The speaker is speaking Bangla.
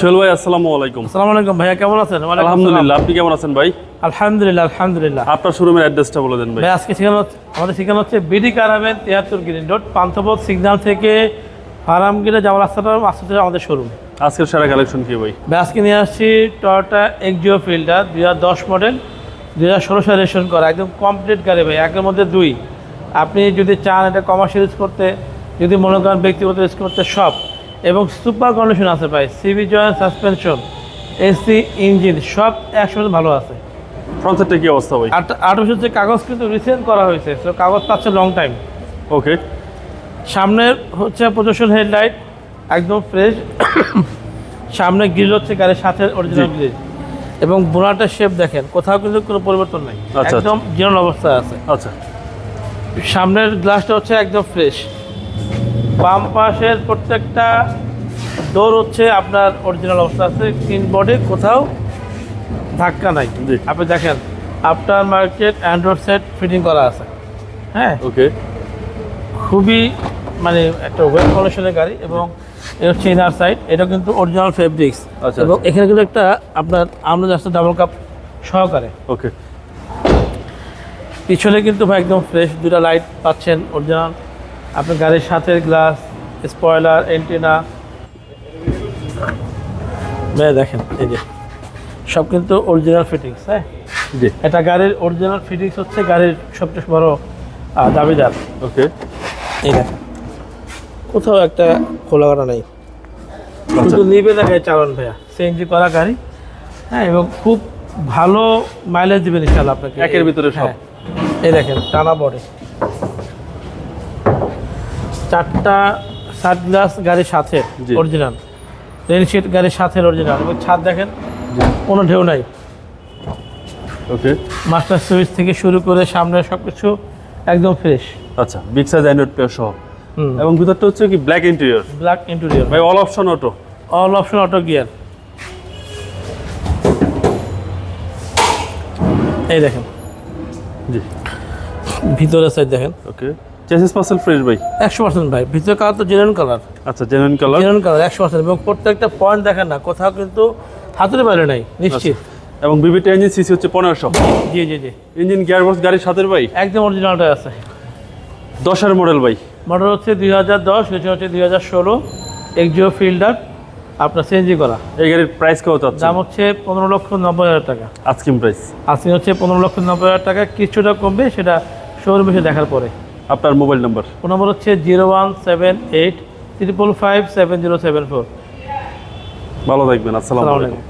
সোহেল ভাই আসসালামু আলাইকুম। আসসালামু আলাইকুম ভাইয়া কেমন আছেন? আলহামদুলিল্লাহ আপনি কেমন আছেন ভাই। আলহামদুলিল্লাহ আলহামদুলিল্লাহ। আপনার শোরুমের অ্যাড্রেসটা বলে দেন ভাই। আজকে ঠিকানা হচ্ছে আমাদের ঠিকানা হচ্ছে বিডি কারাবেন তিয়াত্তর গ্রিন রোড পান্থপথ সিগন্যাল থেকে ফার্মগিরে যাওয়ার রাস্তাটা রাস্তাটা আমাদের শোরুম আজকের সেরা কালেকশন কি ভাই? ভাই আজকে নিয়ে আসছি টয়োটা এক্সিও ফিল্ডার দুই হাজার দশ মডেল দুই হাজার ষোলো সালে রেজিস্ট্রেশন করা একদম কমপ্লিট গাড়ি ভাই একের মধ্যে দুই। আপনি যদি চান এটা কমার্শিয়াল ইউজ করতে যদি মনে করেন ব্যক্তিগত ইউজ করতে সব। এবং সুপার কন্ডিশন আছে ভাই CV joint suspension AC engine সব একসাথে ভালো আছে। ফ্রন্ট সাইডটা কি অবস্থা ভাই? আট আট বছর যে কাগজ কিন্তু রিসেন্ট করা হয়েছে তো কাগজ পাচ্ছে লং টাইম ওকে সামনের হচ্ছে প্রদর্শন হেডলাইট একদম ফ্রেশ সামনে গ্রিল হচ্ছে গাড়ির সাথে অরিজিনাল। গ্রিল এবং বোনাটার শেপ দেখেন কোথাও কিন্তু কোনো পরিবর্তন নাই। আচ্ছা, একদম জিরন অবস্থায় আছে। আচ্ছা। সামনের গ্লাসটা হচ্ছে একদম ফ্রেশ বাম পাশের প্রত্যেকটা ডোর হচ্ছে আপনার অরিজিনাল অবস্থা আছে তিন বডি কোথাও ধাক্কা নাই। আপনি দেখেন after market android set fitting করা আছে। হ্যাঁ? ওকে খুবই মানে একটা ওয়েল কন্ডিশনের গাড়ি এবং এটা হচ্ছে ইনার সাইড এটা কিন্তু অরিজিনাল ফেব্রিক্স আচ্ছা, এবং আচ্ছা। এখানে কিন্তু একটা আপনার আমরা যাচ্ছে ডাবল কাপ সহকারে। ওকে পিছনে কিন্তু ভাই একদম ফ্রেশ দুটা লাইট পাচ্ছেন অরিজিনাল আপনার গাড়ির সাথে গ্লাস স্পয়লার এন্টিনা ভাই দেখেন এই যে সব কিন্তু অরিজিনাল ফিটিংস হ্যাঁ? জি। এটা গাড়ির অরিজিনাল ফিটিংস হচ্ছে গাড়ির সবচেয়ে বড় দাবিদার। ওকে। এই দেখেন কোথাও একটা খোলা কাটা নেই। শুধু নিবে না গাড়ি চালান ভাইয়া সিএনজি করা গাড়ি হ্যাঁ এবং খুব ভালো মাইলেজ দেবেন ইনশাল্লাহ আপনাকে। একের ভিতরে সব। হ্যাঁ। এই দেখেন টানা বডি চারটা সাত গ্লাস গাড়ির সাথে। অরিজিনাল রেনশিট গাড়ির সাথে অরিজিনাল এবং ছাদ দেখেন কোনো ঢেউ নাই। ওকে মাস্টার সুইচ থেকে শুরু করে সামনে সব কিছু একদম ফ্রেশ আচ্ছা বিগ সাইজ অ্যান্ড্রয়েড পেয়ার সহ। এবং ভিতরটা হচ্ছে কি ব্ল্যাক ইন্টেরিয়র ব্ল্যাক ইন্টেরিয়র ভাই all option auto all option auto gear এই দেখেন। জি। ভিতরের সাইড দেখেন। ওকে চেসিস পার্সেল ফ্রেশ ভাই? একশো পার্সেন্ট ভাই। ভিতরে কালার তো জেনুইন কালার আচ্ছা জেনুইন কালার জেনুইন কালার একশো পার্সেন্ট। এবং প্রত্যেকটা পয়েন্ট দেখেন না কোথাও কিন্তু হাতের বাইরে নাই নিশ্চিত। এবং বিবিটা ইঞ্জিন সিসি হচ্ছে পনেরোশো। G G G. Engine gearbox গাড়ির সাথে ভাই? একদম অরিজিনালটা আছে। দশের মডেল ভাই। মডেল হচ্ছে দুই হাজার দশ হচ্ছে দুই হাজার ষোলো। এক্সিও ফিল্ডার আপনার সিএনজি করা। এই গাড়ির প্রাইস কত দাম হচ্ছে পনেরো লক্ষ নব্বই হাজার টাকা। আজকিম প্রাইস আজকে হচ্ছে পনেরো লক্ষ নব্বই হাজার টাকা কিছুটা কমবে সেটা শোরুম এসে দেখার পরে। আপনার মোবাইল নাম্বার। ফোন নম্বর হচ্ছে zero one seven eight triple five seven zero seven four. ভালো থাকবেন আসসালামু আলাইকুম।